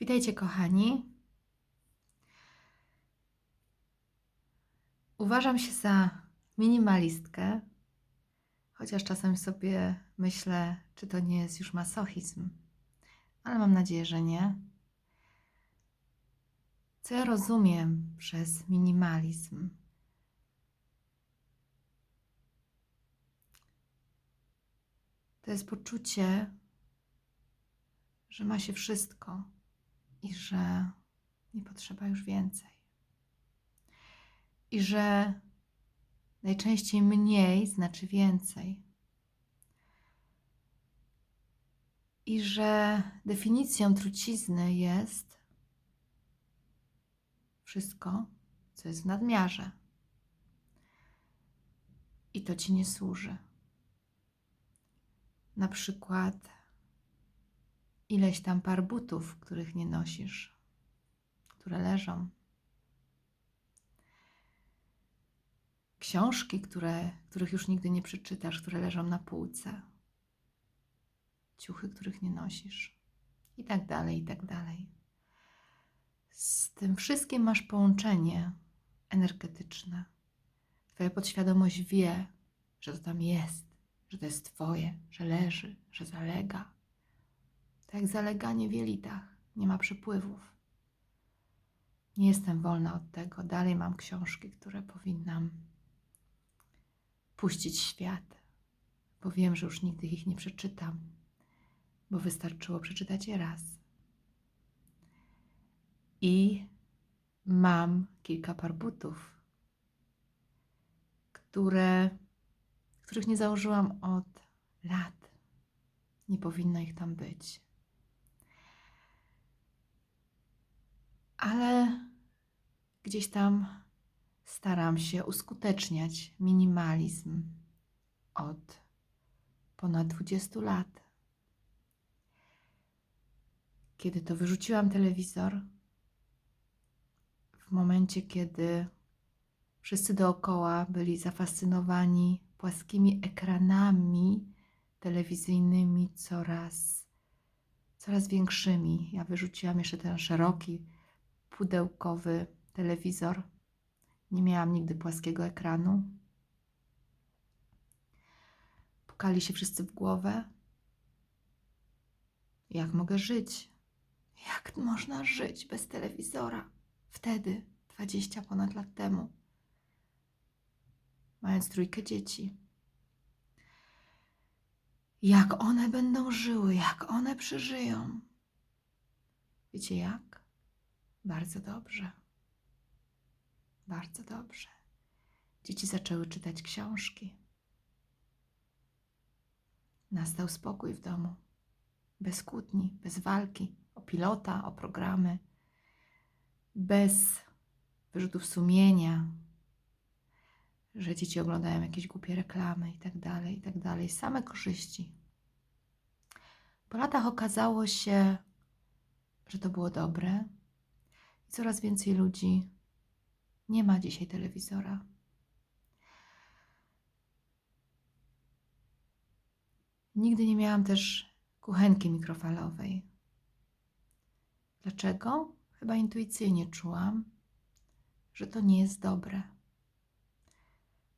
Witajcie, kochani. Uważam się za minimalistkę, chociaż czasem sobie myślę, czy to nie jest już masochizm, ale mam nadzieję, że nie. Co ja rozumiem przez minimalizm? To jest poczucie, że ma się wszystko i że nie potrzeba już więcej. I że najczęściej mniej znaczy więcej. I że definicją trucizny jest wszystko, co jest w nadmiarze. I to ci nie służy. Na przykład ileś tam par butów, których nie nosisz, które leżą. Książki, które, których już nigdy nie przeczytasz, które leżą na półce. Ciuchy, których nie nosisz. I tak dalej, i tak dalej. Z tym wszystkim masz połączenie energetyczne. Twoja podświadomość wie, że to tam jest, że to jest Twoje, że leży, że zalega. Tak jak zaleganie w jelitach, nie ma przepływów. Nie jestem wolna od tego. Dalej mam książki, które powinnam puścić świat, bo wiem, że już nigdy ich nie przeczytam, bo wystarczyło przeczytać je raz. I mam kilka par butów, które, których nie założyłam od lat. Nie powinno ich tam być. Ale gdzieś tam staram się uskuteczniać minimalizm od ponad 20 lat. Kiedy to wyrzuciłam telewizor, w momencie, kiedy wszyscy dookoła byli zafascynowani płaskimi ekranami telewizyjnymi coraz, coraz większymi. Ja wyrzuciłam jeszcze ten szeroki, pudełkowy telewizor. Nie miałam nigdy płaskiego ekranu. Pukali się wszyscy w głowę. Jak mogę żyć? Jak można żyć bez telewizora? Wtedy, 20 ponad lat temu, mając trójkę dzieci. Jak one będą żyły, jak one przeżyją? Wiecie jak? Bardzo dobrze. Bardzo dobrze. Dzieci zaczęły czytać książki. Nastał spokój w domu. Bez kłótni, bez walki o pilota, o programy, bez wyrzutów sumienia, że dzieci oglądają jakieś głupie reklamy i tak dalej, i tak. Same korzyści. Po latach okazało się, że to było dobre coraz więcej ludzi nie ma dzisiaj telewizora. Nigdy nie miałam też kuchenki mikrofalowej. Dlaczego? Chyba intuicyjnie czułam, że to nie jest dobre.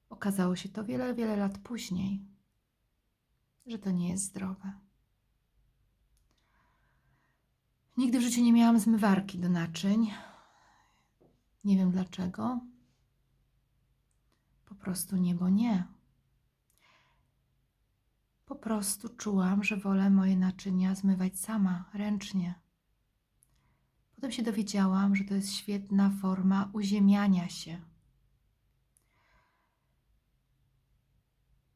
Okazało się to wiele, wiele lat później, że to nie jest zdrowe. Nigdy w życiu nie miałam zmywarki do naczyń. Nie wiem dlaczego. Po prostu nie, bo nie. Po prostu czułam, że wolę moje naczynia zmywać sama, ręcznie. Potem się dowiedziałam, że to jest świetna forma uziemiania się.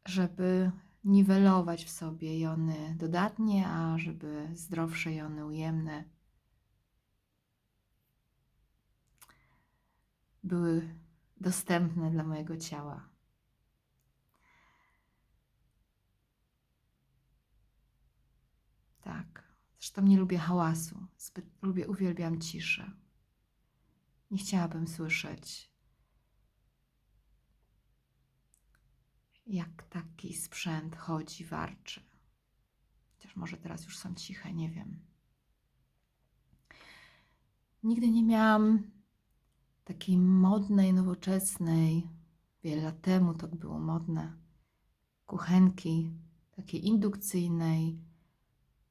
Żeby niwelować w sobie jony dodatnie, a żeby zdrowsze jony ujemne były dostępne dla mojego ciała. Tak. Zresztą nie lubię hałasu. Zbyt lubię, uwielbiam ciszę. Nie chciałabym słyszeć, jak taki sprzęt chodzi, warczy. Chociaż może teraz już są ciche, nie wiem. Nigdy nie miałam takiej modnej, nowoczesnej, wiele lat temu to było modne, kuchenki, takiej indukcyjnej,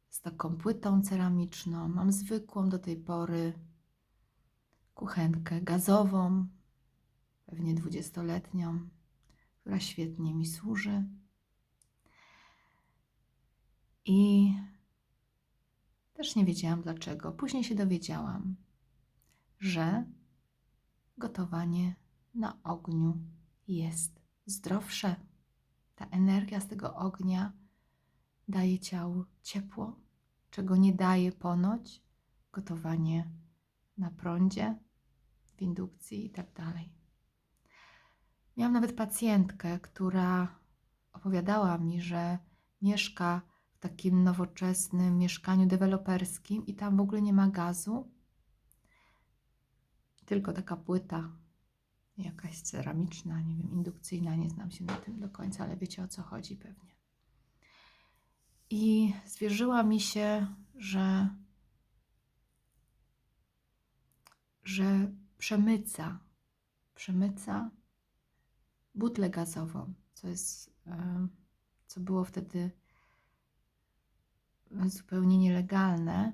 z taką płytą ceramiczną. Mam zwykłą do tej pory kuchenkę gazową, pewnie dwudziestoletnią, która świetnie mi służy. I też nie wiedziałam dlaczego. Później się dowiedziałam, że gotowanie na ogniu jest zdrowsze. Ta energia z tego ognia daje ciału ciepło, czego nie daje ponoć gotowanie na prądzie, w indukcji i tak. Miałam nawet pacjentkę, która opowiadała mi, że mieszka w takim nowoczesnym mieszkaniu deweloperskim i tam w ogóle nie ma gazu, tylko taka płyta, jakaś ceramiczna, nie wiem, indukcyjna, nie znam się na tym do końca, ale wiecie o co chodzi pewnie. I zwierzyła mi się, że, że przemyca, przemyca butlę gazową, co jest, e, co było wtedy zupełnie nielegalne,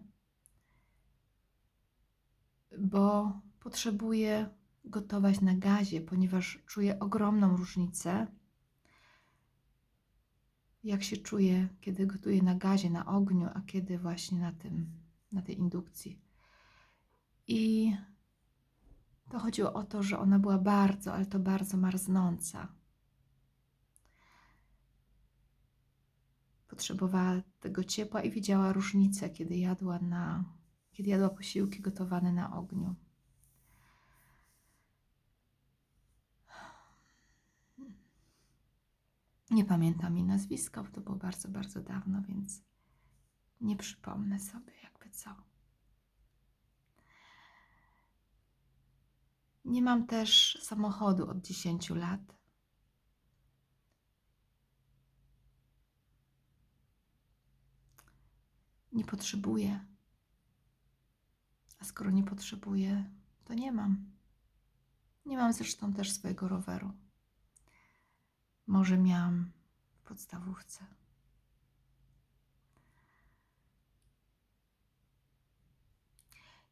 bo potrzebuję gotować na gazie, ponieważ czuję ogromną różnicę, jak się czuję, kiedy gotuję na gazie, na ogniu, a kiedy właśnie na tym, na tej indukcji. I to chodziło o to, że ona była bardzo, ale to bardzo marznąca. Potrzebowała tego ciepła i widziała różnicę, kiedy jadła na, kiedy jadła posiłki gotowane na ogniu. Nie pamiętam jej nazwiska, bo to było bardzo, bardzo dawno, więc nie przypomnę sobie, jakby co. Nie mam też samochodu od 10 lat. Nie potrzebuję. A skoro nie potrzebuję, to nie mam. Nie mam zresztą też swojego roweru. Może miałam w podstawówce.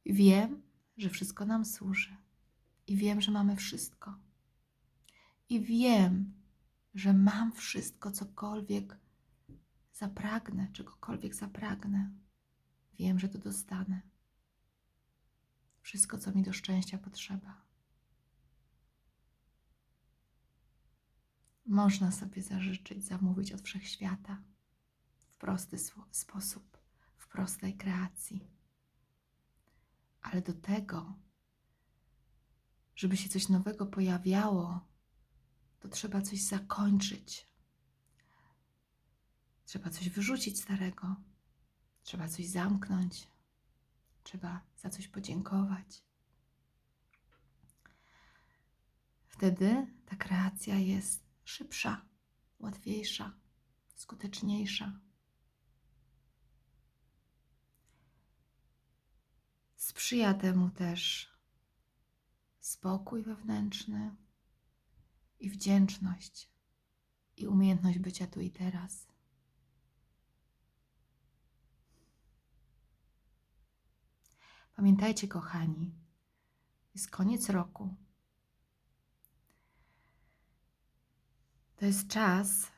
Wiem, że wszystko nam służy. I wiem, że mamy wszystko. I wiem, że mam wszystko, cokolwiek zapragnę, czegokolwiek zapragnę. Wiem, że to dostanę. Wszystko, co mi do szczęścia potrzeba. Można sobie zażyczyć, zamówić od wszechświata w prosty sposób, w prostej kreacji. Ale do tego, żeby się coś nowego pojawiało, to trzeba coś zakończyć. Trzeba coś wyrzucić starego, trzeba coś zamknąć, trzeba za coś podziękować. Wtedy ta kreacja jest szybsza, łatwiejsza, skuteczniejsza. Sprzyja temu też spokój wewnętrzny i wdzięczność i umiejętność bycia tu i teraz. Pamiętajcie, kochani, jest koniec roku. To jest czas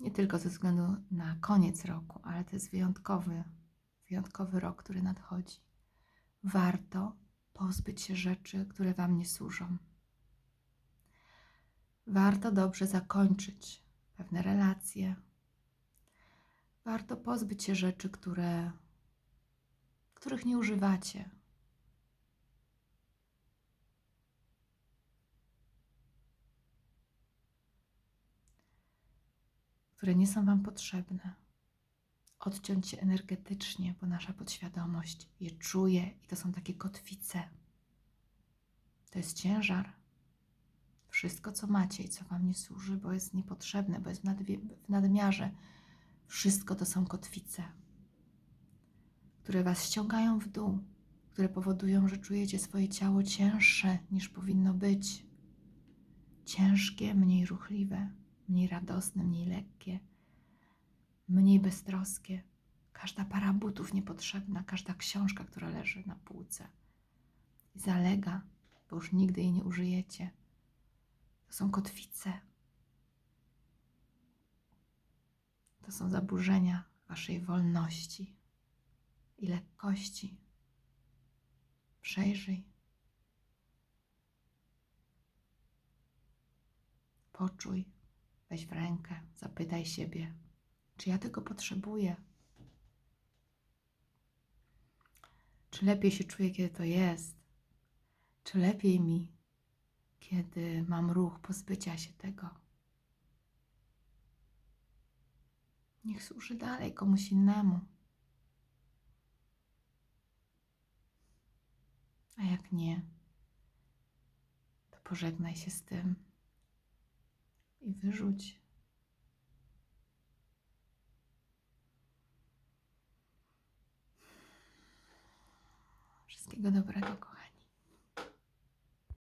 nie tylko ze względu na koniec roku, ale to jest wyjątkowy, wyjątkowy rok, który nadchodzi. Warto pozbyć się rzeczy, które Wam nie służą. Warto dobrze zakończyć pewne relacje. Warto pozbyć się rzeczy, które, których nie używacie. Które nie są Wam potrzebne odciąć się energetycznie, bo nasza podświadomość je czuje i to są takie kotwice. To jest ciężar. Wszystko, co macie i co Wam nie służy, bo jest niepotrzebne, bo jest w nadmiarze, wszystko to są kotwice, które Was ściągają w dół, które powodują, że czujecie swoje ciało cięższe niż powinno być. Ciężkie, mniej ruchliwe, mniej radosne, mniej lekkie, mniej beztroskie. Każda para butów niepotrzebna, każda książka, która leży na półce i zalega, bo już nigdy jej nie użyjecie. To są kotwice. To są zaburzenia waszej wolności i lekkości. Przejrzyj. Poczuj, weź w rękę, zapytaj siebie, czy ja tego potrzebuję? Czy lepiej się czuję, kiedy to jest? Czy lepiej mi, kiedy mam ruch pozbycia się tego? Niech służy dalej komuś innemu. A jak nie, to pożegnaj się z tym i wyrzuć. Wszystkiego dobrego.